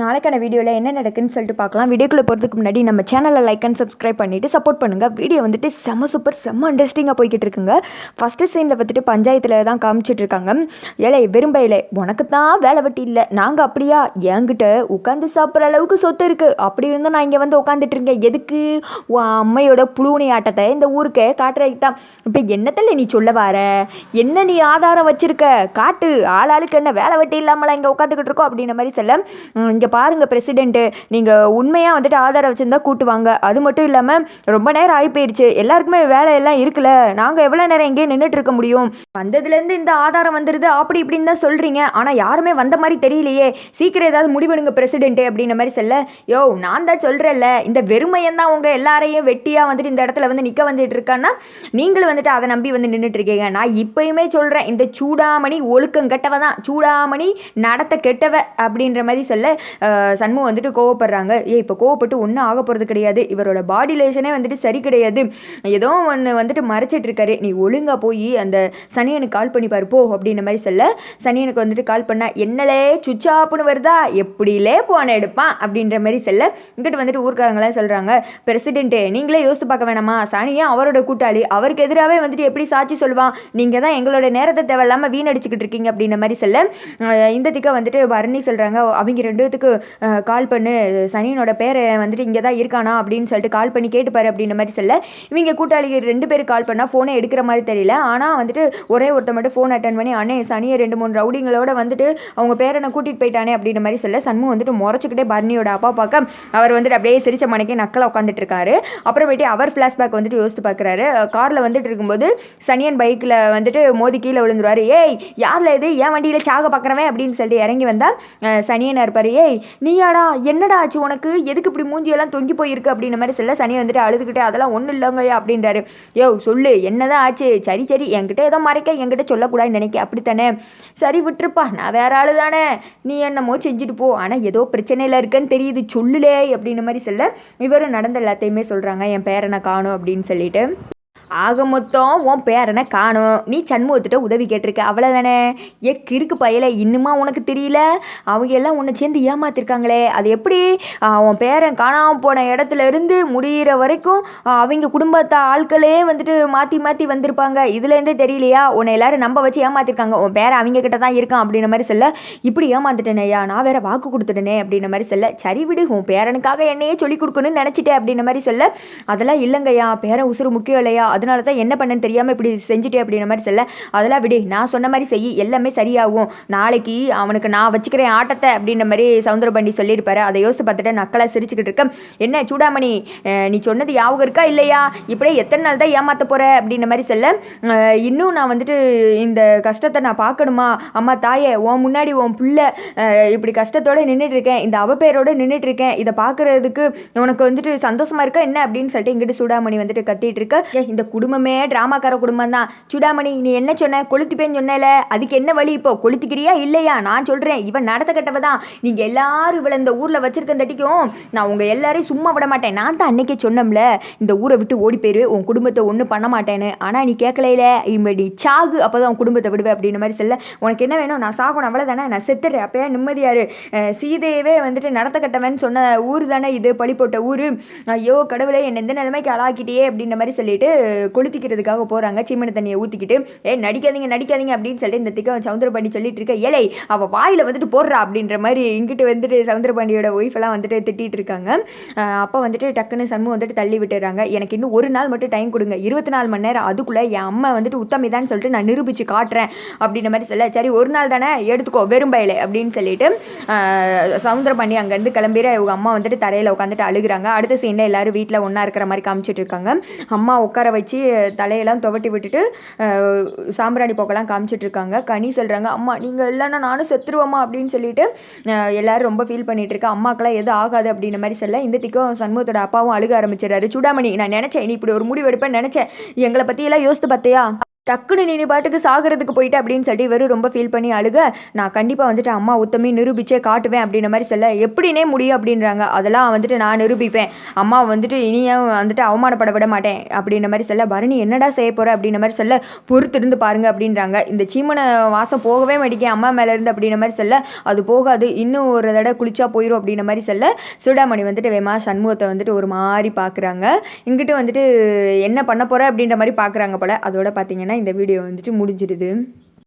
நாளைக்கான வீடியோவில் என்ன நடக்குன்னு சொல்லிட்டு பார்க்கலாம். வீடியோக்குள்ளே போகிறதுக்கு முன்னாடி நம்ம சேனலை லைக் அண்ட் சப்ஸ்கிரைப் பண்ணிவிட்டு சப்போர்ட் பண்ணுங்கள் வீடியோ வந்துட்டு செம்ம சூப்பர் செம்ம இன்ட்ரெஸ்டிங்காக போய்கிட்டு இருக்குங்க. ஃபஸ்ட்டு சீனில் பார்த்துட்டு பஞ்சாயத்தில் தான் காமிச்சிட்டு இருக்காங்க. வெறும் விரும்பையிலே உனக்கு தான் வேலை வெட்டி இல்லை. நாங்கள் அப்படியா? என்கிட்ட உட்காந்து சாப்பிட்ற அளவுக்கு சொத்து இருக்குது அப்படி இருந்தும் நான் இங்கே வந்து உட்காந்துட்டு இருக்கேன். எதுக்கு? உன் அம்மையோட புழுவுனி ஆட்டத்தை இந்த ஊருக்கே காட்டுறதுக்கு தான் இப்போ என்னத்தில் நீ சொல்ல வர? என்ன நீ ஆதாரம் வச்சுருக்க? காட்டு ஆளாளுக்கு என்ன வேலை வெட்டி இல்லாமலாம் இங்கே உட்காந்துக்கிட்டு இருக்கோம் அப்படின்ற மாதிரி சொல்ல. இங்கே பாருங்கள் பிரசிடெண்ட்டு நீங்கள் உண்மையாக வந்துட்டு ஆதாரம் வச்சுருந்தா கூட்டுவாங்க அது மட்டும் இல்லாமல் ரொம்ப நேரம் ஆகி போயிடுச்சு எல்லாருக்குமே வேலையெல்லாம் இருக்குல்ல. நாங்கள் எவ்வளோ நேரம் எங்கேயே நின்றுட்டு இருக்க முடியும்? வந்ததுலேருந்து இந்த ஆதாரம் வந்துடுது அப்படி இப்படின்னு தான் சொல்கிறீங்க ஆனால் யாருமே வந்த மாதிரி தெரியலையே. சீக்கிரம் ஏதாவது முடிவெடுங்க பிரசிடென்ட்டு அப்படின்ற மாதிரி சொல்ல. யோ நான் தான் சொல்கிறேன்ல இந்த வெறுமையன் தான் உங்கள் எல்லாரையும் வெட்டியாக வந்துட்டு இந்த இடத்துல வந்து நிற்க வந்துட்டு இருக்கான்னா நீங்களும் வந்துட்டு அதை நம்பி வந்து நின்றுட்டு இருக்கீங்க. நான் இப்பயுமே சொல்கிறேன் இந்த சூடாமணி ஒழுக்கம் கெட்டவ தான். சூடாமணி நடத்த கெட்டவ அப்படின்ற மாதிரி சொல்ல. சண்முகம் வந்துட்டு கோவப்படுறாங்க. ஏ இப்போ கோவப்பட்டு ஒன்றும் ஆக போகிறது கிடையாது. இவரோட பாடி லேஷனே வந்துட்டு சரி கிடையாது. ஏதோ ஒன்று வந்துட்டு மறைச்சிட்டு இருக்காரு. நீ ஒழுங்கா போய் அந்த சனியனுக்கு கால் பண்ணி பாரு போ அப்படின்ற மாதிரி சொல்ல சனியனுக்கு வந்துட்டு கால் பண்ணா என்னலே சுச்சாப்புன்னு வருதா? எப்படிலே போன எடுப்பான்? அப்படின்ற மாதிரி சொல்ல இங்கிட்டு வந்துட்டு ஊர்க்காரங்களாம் சொல்கிறாங்க பிரசிடென்ட்டு நீங்களே யோசித்து பார்க்க வேணாமா? சனியே அவரோட கூட்டாளி? அவருக்கு எதிராகவே வந்துட்டு எப்படி சாட்சி சொல்லுவான்? நீங்கள் தான் எங்களோட நேரத்தை தேவையில்லாமல் வீணடிச்சுக்கிட்டு இருக்கீங்க அப்படின்ற மாதிரி சொல்ல இந்த திக்கா வந்துட்டு பரணி சொல்கிறாங்க அவங்க ரெண்டு பேத்துக்கு கால் பண்ணு. சனியனோட பேரை வந்துட்டு இங்கே தான் இருக்கானா அப்படின்னு சொல்லிட்டு கால் பண்ணி கேட்டுப்பாரு அப்படின்ற மாதிரி சொல்ல. இவங்க கூட்டாளி ரெண்டு பேர் கால் பண்ணால் ஃபோனை எடுக்கிற மாதிரி தெரியல. ஆனால் வந்துட்டு ஒரே ஒருத்த மட்டும் ஃபோன் அட்டன் பண்ணி அண்ணே சனியை ரெண்டு மூணு ரவுடிங்களோட வந்துட்டு அவங்க பேரனை கூட்டிகிட்டு போயிட்டானே அப்படின்ற மாதிரி சொல்ல. சண்மு வந்துட்டு முறைச்சிக்கிட்டே பர்னியோட அப்பா பார்க்க அவர் வந்துட்டு அப்படியே சிரிச்ச மனைக்கே நக்கலாக உட்காந்துட்டு இருக்காரு. அப்புறமேட்டு அவர் ஃப்ளாஷ்பேக் வந்துட்டு யோசித்து பார்க்குறாரு. காரில் வந்துட்டு இருக்கும்போது சனியன் பைக்கில் வந்துட்டு மோதி கீழே விழுந்துருவார். ஏய் யாரில் இது? ஏன் வண்டியில் சாக பார்க்குறவன் அப்படின்னு சொல்லிட்டு இறங்கி வந்தால் சனியனாக இருப்பார். ஏய் நீயாடா என்னடா ஆச்சு? உனக்கு எதுக்கு இப்படி மூஞ்சியெல்லாம் தொங்கி போயிருக்கு? அப்படின்ற மாதிரி சொல்ல சனி வந்துட்டு அழுதுகிட்டே அதெல்லாம் ஒன்றும் இல்லைங்கய்யா அப்படின்றாரு. யோ சொல்லு என்னதான் ஆச்சு? சரி சரி என்கிட்ட ஏதோ மறைக்க என்கிட்ட சொல்லக்கூடாதுன்னு நினைக்க அப்படித்தானே? சரி விட்டுருப்பா நான் வேற ஆளு தானே. நீ என்னமோ செஞ்சுட்டு போ. ஆனால் ஏதோ பிரச்சனையில் இருக்குன்னு தெரியுது. சொல்லுலே அப்படின்ற மாதிரி சொல்ல இவரும் நடந்த எல்லாத்தையுமே சொல்கிறாங்க என் பேரனை காணும் அப்படின்னு சொல்லிட்டு. ஆக மொத்தம் உன் பேரனை காணும். நீ சண்முகத்திட்ட உதவி கேட்டிருக்க. அவ்வளோதானே ஏ கிறுக்கு பயல இன்னுமா உனக்கு தெரியல? அவங்க எல்லாம் உன்னை சேர்ந்து ஏமாத்திருக்காங்களே. அது எப்படி? உன் பேரன் காணாமல் போன இடத்துல இருந்து முடிகிற வரைக்கும் அவங்க குடும்பத்தை ஆட்களே வந்துட்டு மாற்றி மாற்றி வந்திருப்பாங்க. இதுலேருந்தே தெரியலையா? உன்னை எல்லாரும் நம்ப வச்சு ஏமாத்திருக்காங்க. உன் பேரன் அவங்க கிட்ட தான் இருக்கான் அப்படின்ற மாதிரி சொல்ல இப்படி ஏமாந்துட்டேனேயா நான் வேற வாக்கு கொடுத்துட்டேனே அப்படின்ற மாதிரி சொல்ல சரி விடு உன் பேரனுக்காக என்னையே சொல்லி கொடுக்கணும்னு நினச்சிட்டேன் அப்படின்ற மாதிரி சொல்ல அதெல்லாம் இல்லைங்கய்யா. பேரன் உசுறு முக்கியம் இல்லையா? அதனால தான் என்ன பண்ணேன்னு தெரியாமல் இப்படி செஞ்சுட்டே அப்படின்ற மாதிரி சொல்ல அதெல்லாம் விடு நான் சொன்ன மாதிரி செய் எல்லாமே சரியாகும். நாளைக்கு அவனுக்கு நான் வச்சுக்கிறேன் ஆட்டத்தை அப்படின்ற மாதிரி சவுந்தரபாண்டி சொல்லியிருப்பாரு. அதை யோசித்து பார்த்துட்டு நக்கலாக சிரிச்சுக்கிட்டு இருக்கேன். என்ன சூடாமணி நீ சொன்னது ஞாபகம் இருக்கா இல்லையா? இப்படியே எத்தனை நாள் தான் ஏமாத்த போகிற அப்படின்ற மாதிரி சொல்ல இன்னும் நான் வந்துட்டு இந்த கஷ்டத்தை நான் பார்க்கணுமா? அம்மா தாயே உன் முன்னாடி உன் பிள்ளை இப்படி கஷ்டத்தோடு நின்றுட்டு இருக்கேன். இந்த அவப்பேரோட நின்றுட்டு இருக்கேன். இதை பார்க்கறதுக்கு உனக்கு வந்துட்டு சந்தோஷமா இருக்கா என்ன? அப்படின்னு சொல்லிட்டு இங்கிட்டு சூடாமணி வந்துட்டு கத்திட்டு இருக்க. இந்த இந்த குடும்பமே டிராமாக்கார குடும்பம் தான் சுடாமணி நீ என்ன சொன்ன? கொளுத்துப்பேன்னு சொன்னல. அதுக்கு என்ன வழி இப்போ? கொளுத்துக்கிறியா இல்லையா? நான் சொல்கிறேன் இவன் நடத்த கட்டவ தான் நீங்கள் எல்லாரும் இவளை இந்த ஊரில் வச்சிருக்க தட்டிக்கும் நான் உங்கள் எல்லாரையும் சும்மா விட மாட்டேன். நான் தான் அன்னைக்கே சொன்னோம்ல இந்த ஊரை விட்டு ஓடி போயிரு. உன் குடும்பத்தை ஒன்றும் பண்ண மாட்டேன்னு. ஆனால் நீ கேட்கலையில? இப்படி சாகு அப்போ தான் உன் குடும்பத்தை விடுவேன் அப்படின்ற மாதிரி சொல்ல. உனக்கு என்ன வேணும்? நான் சாகணும். அவ்வளோ தானே? நான் செத்துறேன். அப்பயே நிம்மதியாரு சீதையவே வந்துட்டு நடத்த கட்டவன் சொன்ன ஊர் தானே இது? பழி போட்ட ஊர். ஐயோ கடவுளே என்னை எந்த நிலைமைக்கு ஆளாக்கிட்டியே அப்படின்ற மாதிரி சொல்லிட்டு கொளுத்திக்கிறதுக்காக போகிறாங்க சீமனை தண்ணியை ஊற்றிக்கிட்டு ஏ நடிக்காதீங்க நடிக்காதீங்க அப்படின்னு சொல்லிட்டு இந்த திக்க சவுந்தரபாண்டி சொல்லிட்டு இருக்க ஏழை அவள் வாயில் வந்துட்டு போடுறா அப்படின்ற மாதிரி இங்கிட்டு வந்துட்டு சவுந்தரபாண்டியோட ஒய்ஃப் எல்லாம் வந்துட்டு திட்டிகிட்டு இருக்காங்க. அப்போ வந்துட்டு டக்குன்னு சண்முகம் வந்துட்டு தள்ளி விட்டுறாங்க. எனக்கு இன்னும் ஒரு நாள் மட்டும் டைம் கொடுங்க. இருபத்தி நாலு மணி நேரம் அதுக்குள்ளே என் அம்மா வந்துட்டு உத்தமிதான்னு சொல்லிட்டு நான் நிரூபித்து காட்டுறேன் அப்படின்ற மாதிரி சொல்ல சரி ஒரு நாள் தானே எடுத்துக்கோ வெறும் பயலே அப்படின்னு சொல்லிட்டு சவுந்தரபாண்டி அங்கேருந்து கிளம்பிற இவங்க அம்மா வந்துட்டு தரையில் உட்காந்துட்டு அழுகுறாங்க. அடுத்த சீனில் எல்லாரும் வீட்டில் ஒன்றா இருக்கிற மாதிரி காமிச்சிட்டு இருக்காங்க. அம்மா உட்கார வச்சு தலையெல்லாம் துவட்டி விட்டுட்டு சாம்பிராணி போக்கெல்லாம் காமிச்சிட்டு இருக்காங்க கனி சொல்கிறாங்க அம்மா நீங்கள் இல்லைன்னா நானும் செத்துருவோம்மா அப்படின்னு சொல்லிட்டு எல்லாரும் ரொம்ப ஃபீல் பண்ணிட்டு இருக்கா அம்மாக்கெல்லாம் எதுவும் ஆகாது அப்படின்ற மாதிரி சொல்ல இந்த திக்கும் சண்முகத்தோட அப்பாவும் அழுக ஆரம்பிச்சிடுறாரு. சுடாமணி நான் நினச்சேன் நீ இப்படி ஒரு முடிவு எடுப்பேன்னு நினச்சேன். எங்களை பற்றியெல்லாம் யோசித்து பார்த்தியா? டக்குன்னு நீ நீ பாட்டுக்கு சாகிறதுக்கு போயிட்டு அப்படின்னு சொல்லிட்டு இவர் ரொம்ப ஃபீல் பண்ணி அழுக. நான் கண்டிப்பாக வந்துட்டு அம்மா உத்தமி நிரூபிச்சே காட்டுவேன் அப்படின்ற மாதிரி சொல்ல எப்படினே முடியும் அப்படின்றாங்க. அதெல்லாம் வந்துட்டு நான் நிரூபிப்பேன். அம்மா வந்துட்டு இனியும் வந்துட்டு அவமானப்பட விட மாட்டேன் அப்படின்ற மாதிரி சொல்ல பரணி என்னடா செய்ய போகிற அப்படின்ற மாதிரி சொல்ல பொறுத்திருந்து பாருங்க அப்படின்றாங்க. இந்த சீமனை வாசம் போகவே மாட்டேங்க அம்மா மேலே இருந்து அப்படின்ற மாதிரி சொல்ல அது போகாது இன்னும் ஒரு தடவை குளிச்சா போயிடும் அப்படின்ற மாதிரி சொல்ல சுடாமணி வந்துட்டு வேமா சண்முகத்தை வந்துட்டு ஒரு மாதிரி பார்க்குறாங்க இங்கிட்டு வந்துட்டு என்ன பண்ண போகிற அப்படின்ற மாதிரி பார்க்குறாங்க போல். அதோட பார்த்தீங்கன்னா இந்த வீடியோ வந்துட்டு முடிஞ்சிடுது.